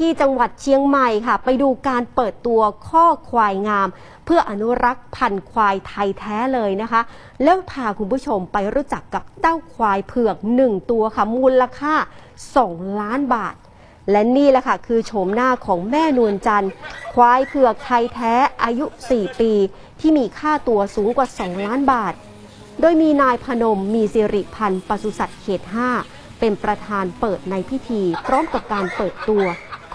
ที่จังหวัดเชียงใหม่ค่ะ ไปดูการเปิดตัวข้อควายงาม เพื่ออนุรักษ์พันธุ์ควายไทยแท้เลยนะคะ แล้วพาคุณผู้ชมไปรู้จักกับเต้าควายเผือกหนึ่งตัวค่ะ มูลค่า 2 ล้านบาท และนี่แหละค่ะ คือโฉมหน้าของแม่นวลจันทร์ ควายเผือกไทยแท้อายุ 4 ปี ที่มีค่าตัวสูงกว่า 2 ล้านบาท โดยมีนายพนมมีสิริพันธ์ปศุสัตว์เขต 5 เป็นประธานเปิดในพิธี พร้อมกับการเปิดตัว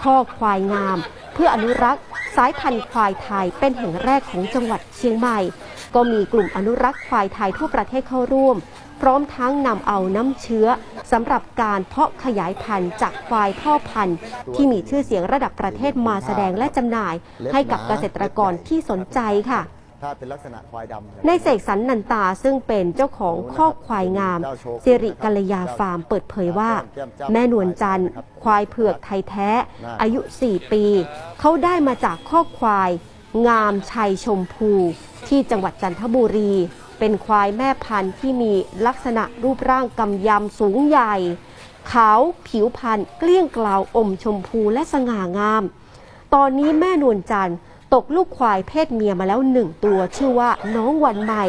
ข้อควายงาม เพื่ออนุรักษ์สายพันธุ์ควายไทยเป็นแห่งแรกของจังหวัดเชียงใหม่ ก็มีกลุ่มอนุรักษ์ควายไทยทั่วประเทศเข้าร่วม พร้อมทั้งนำเอาน้ำเชื้อสำหรับการเพาะขยายพันธุ์จากควายพ่อพันธุ์ ที่มีชื่อเสียงระดับประเทศมาแสดงและจำหน่าย ให้กับเกษตรกรที่สนใจค่ะ ถ้าเป็นลักษณะควายดำในเสกสรรนันตาซึ่งเป็นเจ้าของข้อกควายงามสิริกัลยาฟาร์มเปิดเผยว่า แม่นวลจันทร์ควายเผือกไทยแท้ อายุ 4 ปี เขาได้มาจากข้อกควาย งามชัยชมพู ที่จังหวัดจันทบุรี เป็นควายแม่พันธุ์ที่มีลักษณะรูปร่างกำยำสูงใหญ่ขาวผิวพรรณเกลี้ยงเกลาวอมชมพูและสง่างาม ตอนนี้แม่นวลจันทร์ ตกลูกควายเพศเมียมาแล้วหนึ่งตัวชื่อว่าน้องวันใหม่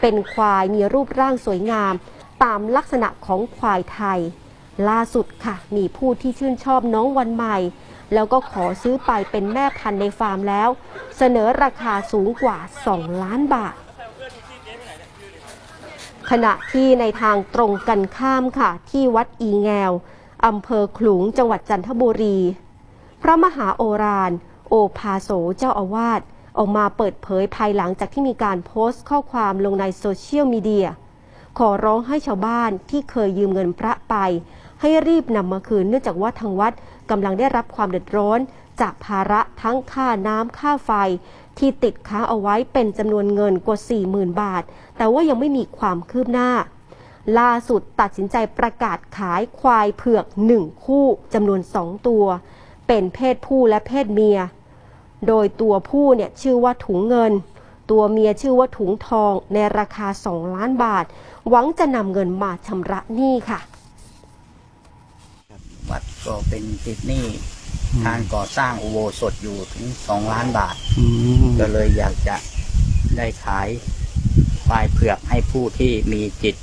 เป็นควายมีรูปร่างสวยงาม ตามลักษณะของควายไทย ล่าสุดค่ะ มีผู้ที่ชื่นชอบน้องวันใหม่ แล้วก็ขอซื้อไปเป็นแม่พันธุ์ในฟาร์มแล้ว เสนอราคาสูงกว่า 2 ล้านบาท ขณะที่ในทางตรงกันข้ามค่ะ ที่วัดอีแงวอำเภอขลุงจังหวัดจันทบุรี พระมหาโอราน โอภาโสเจ้าอาวาสออกมาเปิดเผยภายหลังจากที่มีการโพสต์ข้อความลงในโซเชียลมีเดีย ขอร้องให้ชาวบ้านที่เคยยืมเงินพระไป ให้รีบนำมาคืนเนื่องจากว่าทางวัดกำลังได้รับความเดือดร้อน จากภาระทั้งค่าน้ำค่าไฟ ที่ติดค้างเอาไว้เป็นจำนวนเงินกว่า 40,000 บาท แต่ว่ายังไม่มีความคืบหน้า ล่าสุดตัดสินใจประกาศขายควายเผือกหนึ่งคู่จำนวนสองตัว เป็นเพศผู้และเพศเมีย โดยตัวผู้เนี่ยชื่อว่าถุงเงิน ตัวเมียชื่อว่าถุงทองในราคา 2 ล้านบาท หวังจะนำเงินมาชำระหนี้ค่ะ วัดก็เป็นติดหนี้การก่อสร้างอุโบสถอยู่ถึงสองล้านบาท ก็เลยอยากจะได้ขายควายเผือกให้ผู้ที่มีจิต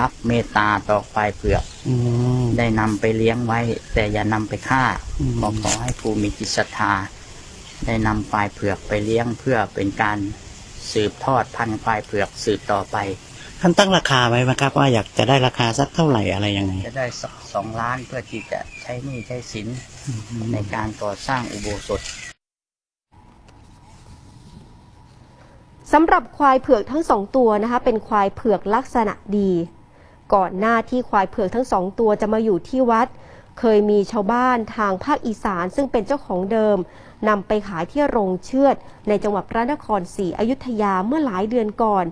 รับเมตตาต่อควายเผือกอืมได้นำไปเลี้ยงไว้ แต่อย่านำไปฆ่าอืมขอขอให้ผู้มีจิตศรัทธา ได้นำควายเผือกไปเลี้ยงเพื่อเป็นการสืบทอดพันธุ์ควายเผือกสืบต่อไป ท่านตั้งราคาไว้ไหมครับ ว่าอยากจะได้ราคาสักเท่าไหร่อะไรยังไงจะได้สักสองล้านเพื่อที่จะใช้หนี้ใช้สินในการก่อสร้างอุโบสถสำหรับควายเผือกทั้งสองตัวนะคะ เป็นควายเผือกลักษณะดี ก่อนหน้าที่ควายเผือกทั้งสองตัวจะมาอยู่ที่วัด เคยมีชาวบ้านทางภาคอีสานซึ่งเป็นเจ้าของเดิมนำไปขายที่โรงเชือด ในจังหวัดพระนครศรีอยุธยาเมื่อหลายเดือนก่อน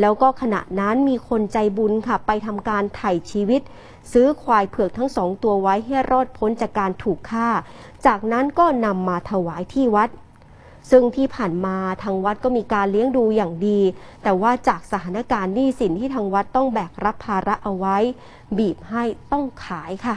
แล้วก็ขณะนั้นมีคนใจบุญค่ะ ไปทำการไถ่ชีวิต ซื้อควายเผือกทั้งสองตัวไว้ให้รอดพ้นจากการถูกฆ่า จากนั้นก็นำมาถวายที่วัด ซึ่งที่ผ่านมาทางวัดก็มีการเลี้ยงดูอย่างดี แต่ว่าจากสถานการณ์หนี้สินที่ทางวัดต้องแบกรับภาระเอาไว้ บีบให้ต้องขายค่ะ